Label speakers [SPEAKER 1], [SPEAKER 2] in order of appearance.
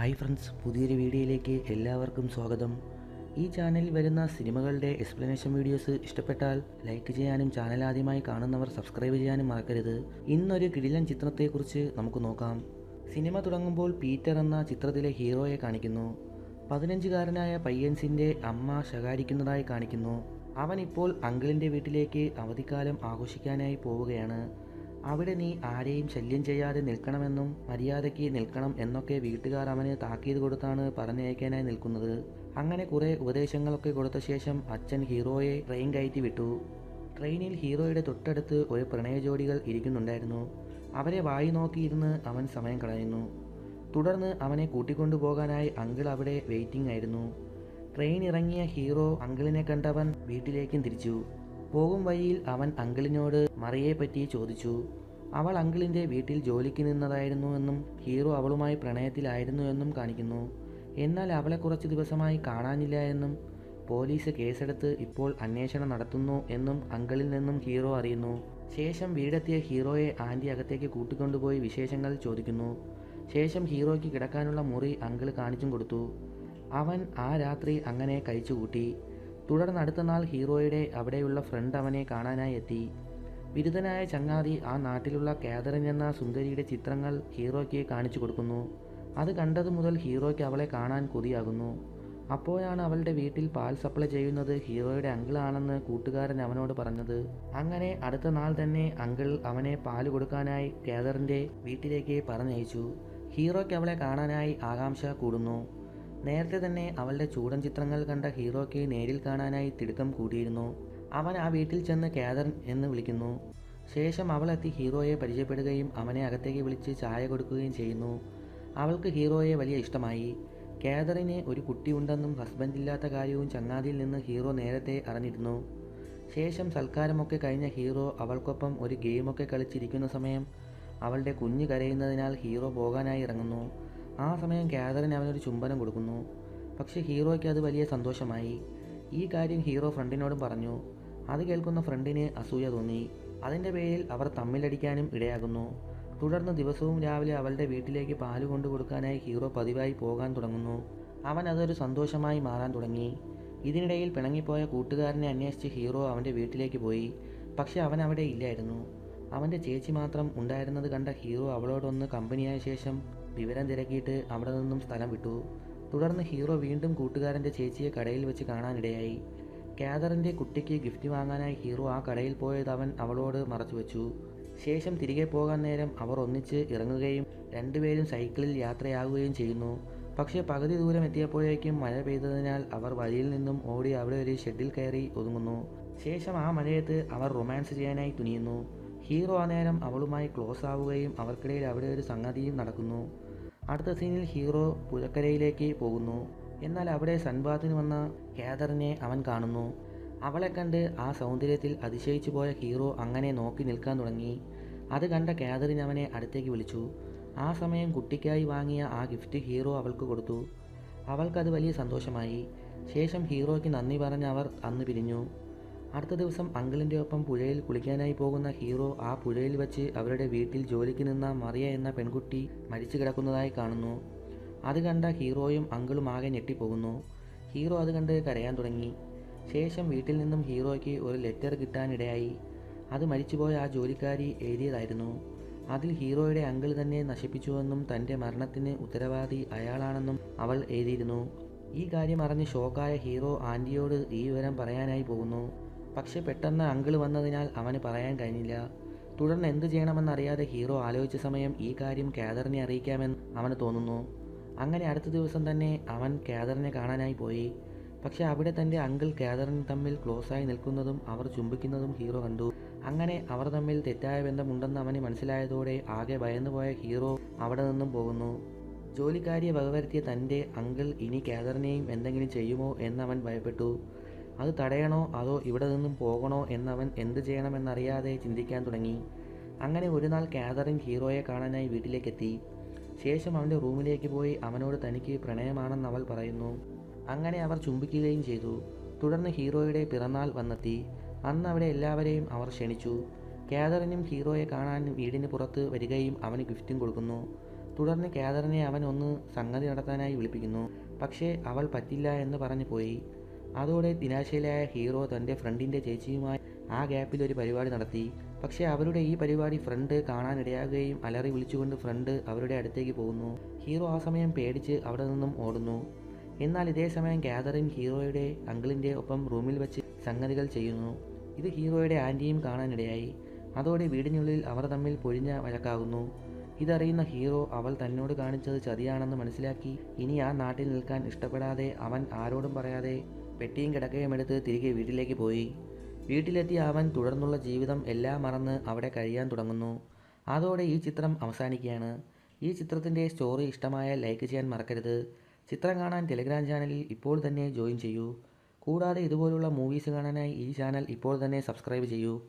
[SPEAKER 1] Hi friends പുതിയൊരു വീഡിയോയിലേക്ക് എല്ലാവർക്കും സ്വാഗതം. ഈ ചാനലിൽ വരുന്ന സിനിമകളുടെ എക്സ്പ്ലനേഷൻ വീഡിയോസ് ഇഷ്ടപ്പെട്ടാൽ ലൈക്ക് ചെയ്യാനും ചാനൽ ആദ്യമായി കാണുന്നവർ സബ്സ്ക്രൈബ് ചെയ്യാനും മറക്കരുത്. ഇന്നൊരു കിടിലൻ ചിത്രത്തെക്കുറിച്ച് നമുക്ക് നോക്കാം. സിനിമ തുടങ്ങുമ്പോൾ പീറ്റർ എന്ന ചിത്രത്തിലെ ഹീറോയെ കാണിക്കുന്നു. പതിനഞ്ചുകാരനായ പയ്യൻസിന്റെ അമ്മ ശകാരിക്കുന്നതായി കാണിക്കുന്നു. അവൻ ഇപ്പോൾ അങ്കിളിന്റെ വീട്ടിലേക്ക് അവധിക്കാലം ആഘോഷിക്കാനായി പോവുകയാണ്. അവിടെ നീ ആരെയും ശല്യം ചെയ്യാതെ നിൽക്കണമെന്നും മര്യാദയ്ക്ക് നിൽക്കണം എന്നൊക്കെ വീട്ടുകാർ അവന് താക്കീത് കൊടുത്താണ് പറഞ്ഞയക്കാനായി നിൽക്കുന്നത്. അങ്ങനെ കുറേ ഉപദേശങ്ങളൊക്കെ കൊടുത്ത ശേഷം അച്ഛൻ ഹീറോയെ ട്രെയിൻ കയറ്റി വിട്ടു. ട്രെയിനിൽ ഹീറോയുടെ തൊട്ടടുത്ത് ഒരു പ്രണയ ജോഡികൾ ഇരിക്കുന്നുണ്ടായിരുന്നു. അവരെ വായി നോക്കിയിരുന്ന് അവൻ സമയം കളയുന്നു. തുടർന്ന് അവനെ കൂട്ടിക്കൊണ്ടുപോകാനായി അങ്കിൾ അവിടെ വെയിറ്റിംഗ് ആയിരുന്നു. ട്രെയിൻ ഇറങ്ങിയ ഹീറോ അങ്കിളിനെ കണ്ടവൻ വീട്ടിലേക്കും തിരിച്ചു. പോകും വഴിയിൽ അവൻ അങ്കിളിനോട് മറിയെ പറ്റി ചോദിച്ചു. അവൾ അങ്കിളിന്റെ വീട്ടിൽ ജോലിക്ക് നിന്നതായിരുന്നു എന്നും ഹീറോ അവളുമായി പ്രണയത്തിലായിരുന്നു എന്നും കാണിക്കുന്നു. എന്നാൽ അവളെ കുറച്ച് ദിവസമായി കാണാനില്ല എന്നും പോലീസ് കേസെടുത്ത് ഇപ്പോൾ അന്വേഷണം നടത്തുന്നു എന്നും അങ്കിളിൽ നിന്നും ഹീറോ അറിയുന്നു. ശേഷം വീടെത്തിയ ഹീറോയെ ആന്റി അകത്തേക്ക് കൂട്ടിക്കൊണ്ടുപോയി വിശേഷങ്ങൾ ചോദിക്കുന്നു. ശേഷം ഹീറോയ്ക്ക് കിടക്കാനുള്ള മുറി അങ്കിൾ കാണിച്ചും കൊടുത്തു. അവൻ ആ രാത്രി അങ്ങനെ കഴിച്ചുകൂട്ടി. തുടർന്ന് അടുത്ത നാൾ ഹീറോയുടെ അവിടെയുള്ള ഫ്രണ്ട് അവനെ കാണാനായി എത്തി. ബിരുദനായ ചങ്ങാതി ആ നാട്ടിലുള്ള കാതറിൻ എന്ന സുന്ദരിയുടെ ചിത്രങ്ങൾ ഹീറോയ്ക്ക് കാണിച്ചു കൊടുക്കുന്നു. അത് കണ്ടതു മുതൽ ഹീറോയ്ക്ക് അവളെ കാണാൻ കൊതിയാകുന്നു. അപ്പോഴാണ് അവളുടെ വീട്ടിൽ പാൽ സപ്ലൈ ചെയ്യുന്നത് ഹീറോയുടെ അങ്കിളാണെന്ന് കൂട്ടുകാരൻ അവനോട് പറഞ്ഞത്. അങ്ങനെ അടുത്ത നാൾ തന്നെ അങ്കിൾ അവനെ പാൽ കൊടുക്കാനായി കേദറിന്റെ വീട്ടിലേക്ക് പറഞ്ഞയച്ചു. ഹീറോയ്ക്ക് അവളെ കാണാനായി ആകാംക്ഷ കൂടുന്നു. നേരത്തെ തന്നെ അവളുടെ ചൂടൻ ചിത്രങ്ങൾ കണ്ട ഹീറോയ്ക്ക് നേരിൽ കാണാനായി തിടുക്കം കൂടിയിരുന്നു. അവൻ ആ വീട്ടിൽ ചെന്ന് കാതറിൻ എന്ന് വിളിക്കുന്നു. ശേഷം അവളെത്തി ഹീറോയെ പരിചയപ്പെടുകയും അവനെ അകത്തേക്ക് വിളിച്ച് ചായ കൊടുക്കുകയും ചെയ്യുന്നു. അവൾക്ക് ഹീറോയെ വലിയ ഇഷ്ടമായി. കാതറിന് ഒരു കുട്ടിയുണ്ടെന്നും ഹസ്ബൻഡില്ലാത്ത കാര്യവും ചങ്ങാതിയിൽ നിന്ന് ഹീറോ നേരത്തെ അറിഞ്ഞിരുന്നു. ശേഷം സൽക്കാരമൊക്കെ കഴിഞ്ഞ ഹീറോ അവൾക്കൊപ്പം ഒരു ഗെയിമൊക്കെ കളിച്ചിരിക്കുന്ന സമയം അവളുടെ കുഞ്ഞ് കരയുന്നതിനാൽ ഹീറോ പോകാനായി ഇറങ്ങുന്നു. ആ സമയം കാതറിൻ അവനൊരു ചുംബനം കൊടുക്കുന്നു. പക്ഷേ ഹീറോയ്ക്ക് അത് വലിയ സന്തോഷമായി. ഈ കാര്യം ഹീറോ ഫ്രണ്ടിനോടും പറഞ്ഞു. അത് കേൾക്കുന്ന ഫ്രണ്ടിന് അസൂയ തോന്നി. അതിന്റെ പേരിൽ അവർ തമ്മിലടിക്കാനും ഇടയാകുന്നു. തുടർന്ന് ദിവസവും രാവിലെ അവളുടെ വീട്ടിലേക്ക് പാൽ കൊണ്ടു കൊടുക്കാനായി ഹീറോ പതിവായി പോകാൻ തുടങ്ങുന്നു. അവൻ അതൊരു സന്തോഷമായി മാറാൻ തുടങ്ങി. ഇതിനിടയിൽ പിണങ്ങിപ്പോയ കൂട്ടുകാരനെ അന്വേഷിച്ച് ഹീറോ അവന്റെ വീട്ടിലേക്ക് പോയി. പക്ഷെ അവൻ അവിടെ ഇല്ലായിരുന്നു. അവന്റെ ചേച്ചി മാത്രം ഉണ്ടായിരുന്നത് കണ്ട ഹീറോ അവളോടൊന്ന് കമ്പനിയായ ശേഷം വിവരം തിരക്കിയിട്ട് അവിടെ നിന്നും സ്ഥലം വിട്ടു. തുടർന്ന് ഹീറോ വീണ്ടും കൂട്ടുകാരന്റെ ചേച്ചിയെ കടയിൽ വെച്ച് കാണാനിടയായി. കാതറിന്റെ കുട്ടിക്ക് ഗിഫ്റ്റ് വാങ്ങാനായി ഹീറോ ആ കടയിൽ പോയത് അവൻ അവളോട് മറച്ചു വെച്ചു. ശേഷം തിരികെ പോകാൻ നേരം അവർ ഒന്നിച്ച് ഇറങ്ങുകയും രണ്ടുപേരും സൈക്കിളിൽ യാത്രയാകുകയും ചെയ്യുന്നു. പക്ഷേ പകുതി ദൂരം എത്തിയപ്പോഴേക്കും മഴ പെയ്തതിനാൽ അവർ വഴിയിൽ നിന്നും ഓടി അവിടെ ഒരു ഷെഡിൽ കയറി ഒതുങ്ങുന്നു. ശേഷം ആ മഴയത്ത് അവർ റൊമാൻസ് ചെയ്യാനായി തുനിയുന്നു. ഹീറോ ആ നേരം അവളുമായി ക്ലോസ് ആവുകയും അവർക്കിടയിൽ അവിടെ ഒരു സംഗതിയും നടക്കുന്നു. അടുത്ത സീനിൽ ഹീറോ പുഴക്കരയിലേക്ക് പോകുന്നു. എന്നാൽ അവിടെ സൺബാത്തിന് വന്ന കേദറിനെ അവൻ കാണുന്നു. അവളെ കണ്ട് ആ സൗന്ദര്യത്തിൽ അതിശയിച്ചു പോയ ഹീറോ അങ്ങനെ നോക്കി നിൽക്കാൻ തുടങ്ങി. അത് കണ്ട കേദറിൻ അവനെ അടുത്തേക്ക് വിളിച്ചു. ആ സമയം കുട്ടിക്കായി വാങ്ങിയ ആ ഗിഫ്റ്റ് ഹീറോ അവൾക്ക് കൊടുത്തു. അവൾക്കത് വലിയ സന്തോഷമായി. ശേഷം ഹീറോയ്ക്ക് നന്ദി പറഞ്ഞ് അവർ അന്ന് പിരിഞ്ഞു. അടുത്ത ദിവസം അങ്കിളിന്റെ ഒപ്പം പുഴയിൽ കുളിക്കാനായി പോകുന്ന ഹീറോ ആ പുഴയിൽ വെച്ച് അവരുടെ വീട്ടിൽ ജോലിക്ക് നിന്ന മറിയ എന്ന പെൺകുട്ടി മരിച്ചു കിടക്കുന്നതായി കാണുന്നു. അത് കണ്ട ഹീറോയും അങ്കിളും ആകെ ഞെട്ടിപ്പോകുന്നു. ഹീറോ അത് കണ്ട് കരയാൻ തുടങ്ങി. ശേഷം വീട്ടിൽ നിന്നും ഹീറോയ്ക്ക് ഒരു ലെറ്റർ കിട്ടാനിടയായി. അത് മരിച്ചുപോയ ആ ജോലിക്കാരി എഴുതിയതായിരുന്നു. അതിൽ ഹീറോയുടെ അങ്കിൾ തന്നെ നശിപ്പിച്ചുവെന്നും തന്റെ മരണത്തിന് ഉത്തരവാദി അയാളാണെന്നും അവൾ എഴുതിയിരുന്നു. ഈ കാര്യം അറിഞ്ഞ് ഷോക്കായ ഹീറോ ആന്റിയോട് ഈ വിവരം പറയാനായി പോകുന്നു. പക്ഷെ പെട്ടെന്ന് അങ്കിൾ വന്നതിനാൽ അവന് പറയാൻ കഴിഞ്ഞില്ല. തുടർന്ന് എന്ത് ചെയ്യണമെന്നറിയാതെ ഹീറോ ആലോചിച്ച സമയം ഈ കാര്യം കാതറിനെ അറിയിക്കാമെന്ന് അവന് തോന്നുന്നു. അങ്ങനെ അടുത്ത ദിവസം തന്നെ അവൻ കാതറിനെ കാണാനായി പോയി. പക്ഷേ അവിടെ തന്റെ അങ്കിൾ കാതറിൻ തമ്മിൽ ക്ലോസായി നിൽക്കുന്നതും അവർ ചുംബിക്കുന്നതും ഹീറോ കണ്ടു. അങ്ങനെ അവർ തമ്മിൽ തെറ്റായ ബന്ധമുണ്ടെന്ന് അവന് മനസ്സിലായതോടെ ആകെ ഭയന്നുപോയ ഹീറോ അവിടെ നിന്നും പോകുന്നു. ജോലിക്കാരിയെ വകവരുത്തിയ തന്റെ അങ്കിൾ ഇനി കാതറിനെയും എന്തെങ്കിലും ചെയ്യുമോ എന്ന് അവൻ ഭയപ്പെട്ടു. അത് തടയണോ? അതോ ഇവിടെ നിന്നും പോകണോ? എന്നവൻ എന്ത് ചെയ്യണമെന്നറിയാതെ ചിന്തിക്കാൻ തുടങ്ങി. അങ്ങനെ ഒരു നാൾ കാതറിൻ ഹീറോയെ കാണാനായി വീട്ടിലേക്കെത്തി. ശേഷം അവന്റെ റൂമിലേക്ക് പോയി അവനോട് തനിക്ക് പ്രണയമാണെന്ന് അവൾ പറയുന്നു. അങ്ങനെ അവർ ചുംബിക്കുകയും ചെയ്തു. തുടർന്ന് ഹീറോയുടെ പിറന്നാൾ വന്നെത്തി. അന്ന് അവിടെ എല്ലാവരെയും അവർ ക്ഷണിച്ചു. കാതറിനും ഹീറോയെ കാണാൻ വീടിന് പുറത്ത് വരികയും അവന് ഗിഫ്റ്റും കൊടുക്കുന്നു. തുടർന്ന് കാതറിനെ അവൻ ഒന്ന് സംഗതി നടത്താനായി വിളിപ്പിക്കുന്നു. പക്ഷേ അവൾ പറ്റില്ല എന്ന് പറഞ്ഞു പോയി. അതോടെ നിരാശയിലായ ഹീറോ തന്റെ ഫ്രണ്ടിന്റെ ചേച്ചിയുമായി ആ ഗ്യാപ്പിൽ ഒരു പരിപാടി നടത്തി. പക്ഷേ അവരുടെ ഈ പരിപാടി ഫ്രണ്ട് കാണാനിടയാകുകയും അലറി വിളിച്ചുകൊണ്ട് ഫ്രണ്ട് അവരുടെ അടുത്തേക്ക് പോകുന്നു. ഹീറോ ആ സമയം പേടിച്ച് അവിടെ നിന്നും ഓടുന്നു. എന്നാൽ ഇതേ സമയം ഗ്യാദറിൻ ഹീറോയുടെ അങ്കിളിന്റെ ഒപ്പം റൂമിൽ വെച്ച് സംഗതികൾ ചെയ്യുന്നു. ഇത് ഹീറോയുടെ ആന്റിയും കാണാനിടയായി. അതോടെ വീടിനുള്ളിൽ അവർ തമ്മിൽ പൊഴിഞ്ഞ വഴക്കാകുന്നു. ഇതറിയുന്ന ഹീറോ അവൾ തന്നോട് കാണിച്ചത് ചതിയാണെന്ന് മനസ്സിലാക്കി ഇനി ആ നാട്ടിൽ നിൽക്കാൻ ഇഷ്ടപ്പെടാതെ അവൻ ആരോടും പറയാതെ പെട്ടിയും കിടക്കയും എടുത്ത് തിരികെ വീട്ടിലേക്ക് പോയി. വീട്ടിലെത്തിയ അവൻ തുടർന്നുള്ള ജീവിതം എല്ലാം മറന്ന് അവിടെ കഴിയാൻ തുടങ്ങുന്നു. അതോടെ ഈ ചിത്രം അവസാനിക്കുകയാണ്. ഈ ചിത്രത്തിന്റെ സ്റ്റോറി ഇഷ്ടമായ ലൈക്ക് ചെയ്യാൻ മറക്കരുത്. ചിത്രം കാണാൻ ടെലിഗ്രാം ചാനലിൽ ഇപ്പോൾ തന്നെ ജോയിൻ ചെയ്യൂ. കൂടാതെ ഇതുപോലുള്ള മൂവീസ് കാണാനായി ഈ ചാനൽ ഇപ്പോൾ തന്നെ സബ്സ്ക്രൈബ് ചെയ്യൂ.